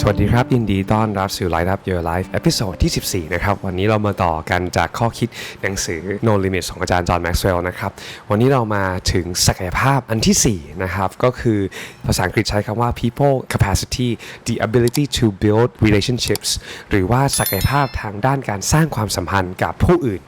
สวัสดีครับ ยินดีต้อนรับสู่ Light Up Your Life เอพิโซดที่ 14 นะครับ วันนี้เรามาต่อกันจากข้อคิดหนังสือ No Limits ของอาจารย์จอห์นแม็กซ์เวลล์นะครับ วันนี้เรามาถึงศักยภาพอันทีสี่ 4 นะครับ ก็คือภาษาอังกฤษใช้คำว่า people capacity the ability to build relationships หรือว่าศักยภาพทางด้านการสร้างความสัมพันธ์กับผู้อื่น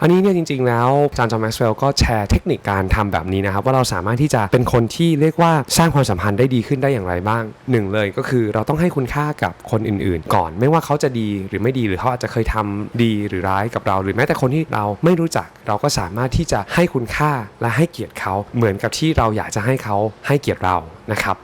อันนี้เนี่ยจริง ๆ แล้วอาจารย์จอห์นแม็กซ์เวลล์ก็แชร์เทคนิคการทำแบบนี้นะครับ ว่าเราสามารถที่จะเป็นคนที่เรียกว่าสร้างความสัมพันธ์ได้ดีขึ้นได้อย่างไรบ้างหนึ่งเลยก็คือเราต้องให้คุณค่ากับคนอื่นๆ ก่อน ไม่ว่าเขาจะดีหรือไม่ดีหรือเขาอาจจะเคยทำดีหรือร้ายกับเรา หรือแม้แต่คนที่เราไม่รู้จักเราก็สามารถที่จะให้คุณค่าและให้เกียรติเขาเหมือนกับที่เราอยากจะให้เขาให้เกียรติเรานะครับ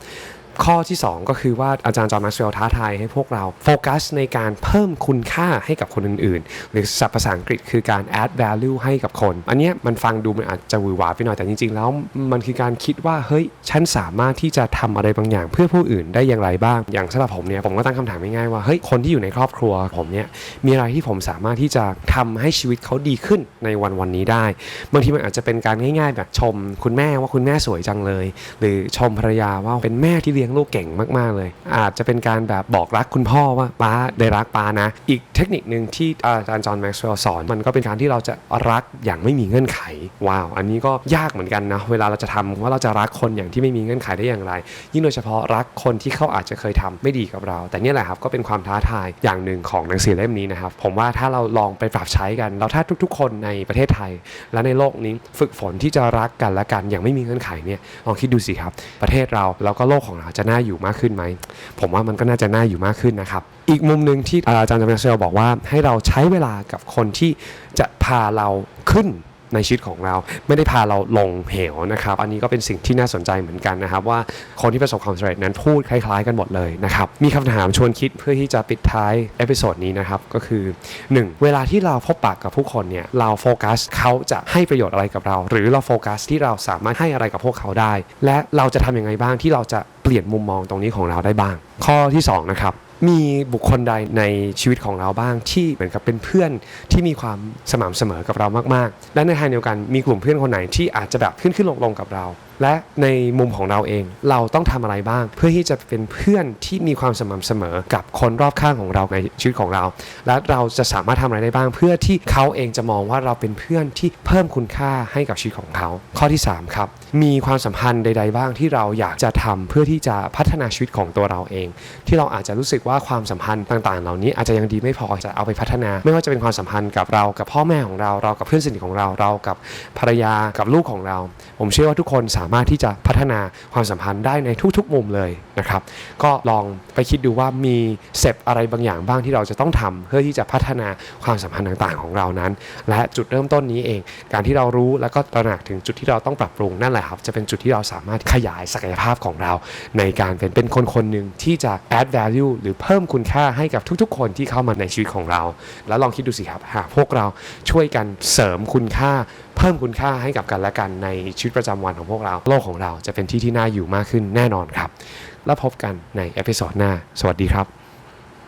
ข้อที่ 2 ก็คือว่าอาจารย์จอห์นม็กซ์เวลท้าทายให้พวกเราโฟกัสในการเพิ่มคุณค่าให้กับคนอื่นๆ หรือศัพท์ภาษาอังกฤษคือการ add value ให้กับคน อันเนี้ยมันฟังดูมันอาจจะหวือหวาไปหน่อยแต่จริงๆ แล้วมันคือการคิดว่าเฮ้ยฉันสามารถที่จะทำอะไรบางอย่าง เพื่อผู้อื่นได้อย่างไรบ้าง อย่างสำหรับผมเนี่ยผมก็ตั้งคำถามง่ายๆว่าเฮ้ยคนที่อยู่ในครอบครัวผมเนี่ยมีอะไรที่ผมสามารถที่จะทำให้ชีวิตเขาดีขึ้นในวันวันนี้ได้บางทีมันอาจจะเป็นการง่าย ๆ แบบชม คุณแม่ว่าคุณแม่สวยจังเลย หรือชมภรรยาว่าเป็นแม่ที่เลี้ยงลูกเก่งมาก ๆ เลย อาจจะเป็นการแบบบอกรักคุณพ่อว่าป้าได้รักป้านะ อีกเทคนิคหนึ่งที่อาจารย์จอห์นแม็กซ์เวลล์สอน มันก็เป็นการที่เราจะรักอย่างไม่มีเงื่อนไข ว้าว อันนี้ก็ยากเหมือนกันนะ เวลาเราจะทำว่าเราจะรักคนอย่างที่ไม่มีเงื่อนไขได้อย่างไร ยิ่งโดยเฉพาะรักคนที่เขาอาจจะเคยทำไม่ดีกับเรา แต่นี่แหละครับก็เป็นความท้าทายอย่างหนึ่งของหนังสือเล่มนี้นะครับผมว่าถ้าเราลองไปปรับใช้กันเราถ้าทุก ๆ คนในประเทศไทย และในโลกนี้ฝึกฝนที่จะรักกันและกันอย่างไม่มีเงื่อนไขเนี่ยลองคิดดูสิครับ ประเทศเราแล้วก็โลกของเราจะน่าอยู่มากขึ้นไหม ผมว่ามันก็น่าจะน่าอยู่มากขึ้นนะครับ อีกมุมหนึ่งที่อาจารย์จำเป็นเซลบอกว่าให้เราใช้เวลากับคนที่จะพาเราขึ้นในชีวิตของเราไม่ได้พาเราลงเหวนะครับ อันนี้ก็เป็นสิ่งที่น่าสนใจเหมือนกันนะครับ ว่าคนที่ประสบความสำเร็จนั้นพูดคล้าย ๆ กันหมดเลยนะครับ มีคำถามชวนคิดเพื่อที่จะปิดท้ายเอพิโซดนี้นะครับ ก็คือ 1. เวลาที่เราพบปากกับผู้คนเนี่ยเราโฟกัสเขาจะให้ประโยชน์อะไรกับเรา หรือเราโฟกัสที่เราสามารถให้อะไรกับพวกเขาได้ และเราจะทำยังไงบ้างที่เราจะ ลี่ยนมุมมองตรงนี้ของเราได้บ้าง ข้อที่สองนะครับมีบุคคลใดในชีวิตของเราบ้างที่เหมือนกับเป็นเพื่อนที่มีความสม่ำเสมอกับเรามากๆ และในทางเดียวกันมีกลุ่มเพื่อนคนไหนที่อาจจะแบบขึ้นขึ้นลงลงกับเรา และในมุมของเราเอง เราต้องทำอะไรบ้าง เพื่อที่จะเป็นเพื่อนที่มีความสม่ำเสมอกับคนรอบข้างของเราในชีวิตของเรา และเราจะสามารถทำอะไรได้บ้าง เพื่อที่เขาเองจะมองว่าเราเป็นเพื่อนที่เพิ่มคุณค่าให้กับชีวิตของเขา ข้อที่สามครับ มีความสัมพันธ์ใด ๆ บ้างที่เราอยากจะทำเพื่อที่จะพัฒนาชีวิตของตัวเราเอง ที่เราอาจจะรู้สึกว่าความสัมพันธ์ต่าง ๆ เหล่านี้อาจจะยังดีไม่พอจะเอาไปพัฒนา ไม่ว่าจะเป็นความสัมพันธ์กับเรากับพ่อแม่ของเราเรากับเพื่อนสนิทของเราเรากับภรรยากับลูกของเรา ผมเชื่อว่าทุกคนสามารถที่จะพัฒนาความสัมพันธ์ได้ในทุกๆมุมเลยนะครับ ก็ลองไปคิดดูว่ามีเซปอะไรบางอย่างบ้างที่เราจะต้องทำเพื่อที่จะพัฒนาความสัมพันธ์ต่างๆ ของเรานั้น และจุดเริ่มต้นนี้เอง การที่เรารู้แล้วก็ตระหนักถึงจุดที่เราต้องปรับปรุงนั่นแหละครับจะเป็นจุดที่เราสามารถขยายศักยภาพของเรา ในการเป็นเป็นคนคนหนึ่งที่จะ add value หรือเพิ่มคุณค่าให้กับทุกๆ คนที่เข้ามาในชีวิตของเรา แล้วลองคิดดูสิครับหากพวกเราช่วยกันเสริมคุณค่า พิ่มคุณค่าให้กับกันและกันในชีวิตประจำวันของพวกเรา โลกของเราจะเป็นที่ที่น่าอยู่มากขึ้นแน่นอนครับ แล้วพบกันในเอพิโซดหน้า สวัสดีครับ